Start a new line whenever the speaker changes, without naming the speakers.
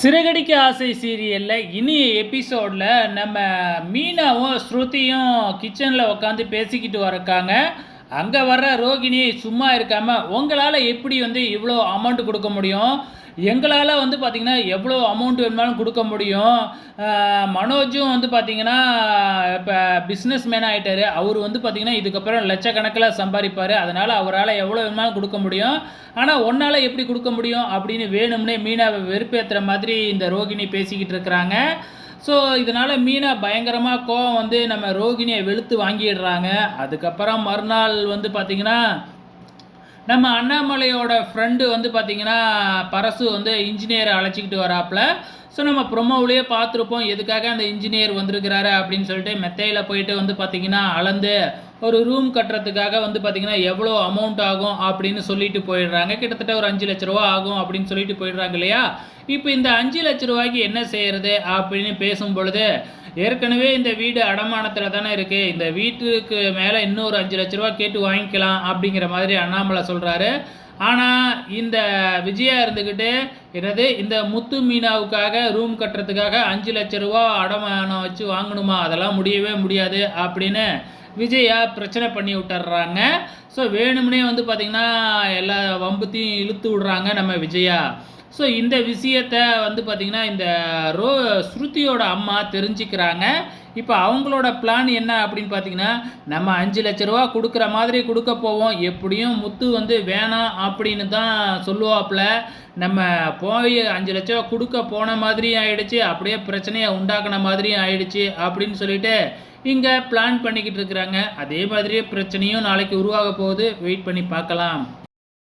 சிறகடிக்க ஆசை சீரியலில் இனிய எபிசோடில் நம்ம மீனாவும் ஸ்ருதியும் கிச்சனில் உட்காந்து பேசிக்கிட்டு வரக்காங்க. அங்கே வர்ற ரோகிணி சும்மா இருக்காமல் உங்களால் எப்படி வந்து இவ்வளோ அமௌண்ட் கொடுக்க முடியும்? எங்களால் வந்து பார்த்திங்கன்னா எவ்வளோ அமௌண்ட் வேணுமாலும் கொடுக்க முடியும். மனோஜும் வந்து பார்த்திங்கன்னா இப்போ பிஸ்னஸ் மேன் ஆகிட்டார் அவர் வந்து பார்த்திங்கன்னா இதுக்கப்புறம் லட்சக்கணக்கில் சம்பாதிப்பார். அதனால் அவரால் எவ்வளோ வேணுமாலும் கொடுக்க முடியும். ஆனால் ஒன்றால் எப்படி கொடுக்க முடியும் அப்படின்னு வேணும்னே மீனாவை வெறுப்பேற்றுற மாதிரி இந்த ரோகிணி பேசிக்கிட்டு இருக்கிறாங்க. ஸோ இதனால் மீனா பயங்கரமாக கோவம் வந்து நம்ம ரோகிணியை வெளுத்து வாங்கிடுறாங்க. அதுக்கப்புறம் மறுநாள் வந்து பார்த்திங்கன்னா நம்ம அண்ணாமலையோட ஃப்ரெண்டு வந்து பார்த்திங்கன்னா பரசு வந்து இன்ஜினியரை அழைச்சிக்கிட்டு வராப்புல ஸோ நம்ம ப்ரொமோவிலேயே பார்த்துருப்போம் எதுக்காக அந்த இன்ஜினியர் வந்திருக்கிறாரு அப்படின்னு சொல்லிட்டு மெத்தையில் போயிட்டு வந்து பார்த்திங்கன்னா அளந்து ஒரு ரூம் கட்டுறதுக்காக வந்து பார்த்திங்கன்னா எவ்வளோ அமௌண்ட் ஆகும் அப்படின்னு சொல்லிட்டு போயிடுறாங்க. கிட்டத்தட்ட ஒரு அஞ்சு லட்ச ரூபா ஆகும் அப்படின்னு சொல்லிட்டு போயிடுறாங்க இல்லையா? இப்போ இந்த அஞ்சு லட்ச ரூபாய்க்கு என்ன செய்கிறது அப்படின்னு பேசும் பொழுது ஏற்கனவே இந்த வீடு அடமானத்தில் தானே இருக்குது இந்த வீட்டுக்கு மேலே இன்னொரு அஞ்சு லட்ச ரூபா கேட்டு வாங்கிக்கலாம் அப்படிங்கிற மாதிரி அண்ணாமலை சொல்கிறாரு ஆனால் இந்த விஜயா இருந்துக்கிட்டு என்னது இந்த முத்து மீனாவுக்காக ரூம் கட்டுறதுக்காக அஞ்சு லட்ச ரூபா அடமானம் வச்சு வாங்கணுமா? அதெல்லாம் முடியவே முடியாது அப்படின்னு விஜயா பிரச்சனை பண்ணி விட்டுறாங்க. ஸோ வேணும்னே வந்து பார்த்திங்கன்னா எல்லா வம்புத்தையும் இழுத்து விடுறாங்க நம்ம விஜயா. ஸோ இந்த விஷயத்த வந்து பார்த்திங்கன்னா இந்த ரோ ஸ்ருதியோட அம்மா தெரிஞ்சுக்கிறாங்க. இப்போ அவங்களோட பிளான் என்ன அப்படின்னு பார்த்தீங்கன்னா நம்ம அஞ்சு லட்ச ரூபா கொடுக்குற மாதிரி கொடுக்க போவோம். எப்படியும் முத்து வந்து வேணாம் அப்படின்னு தான் சொல்லுவாப்புல. நம்ம போய் அஞ்சு லட்ச ரூபா கொடுக்க போன மாதிரியும் ஆயிடுச்சு அப்படியே பிரச்சனையை உண்டாக்குன மாதிரியும் ஆயிடுச்சு அப்படின்னு சொல்லிட்டு இங்கே பிளான் பண்ணிக்கிட்டு இருக்கிறாங்க. அதே மாதிரியே பிரச்சனையும் நாளைக்கு உருவாக போகுது. வெயிட் பண்ணி பார்க்கலாம்.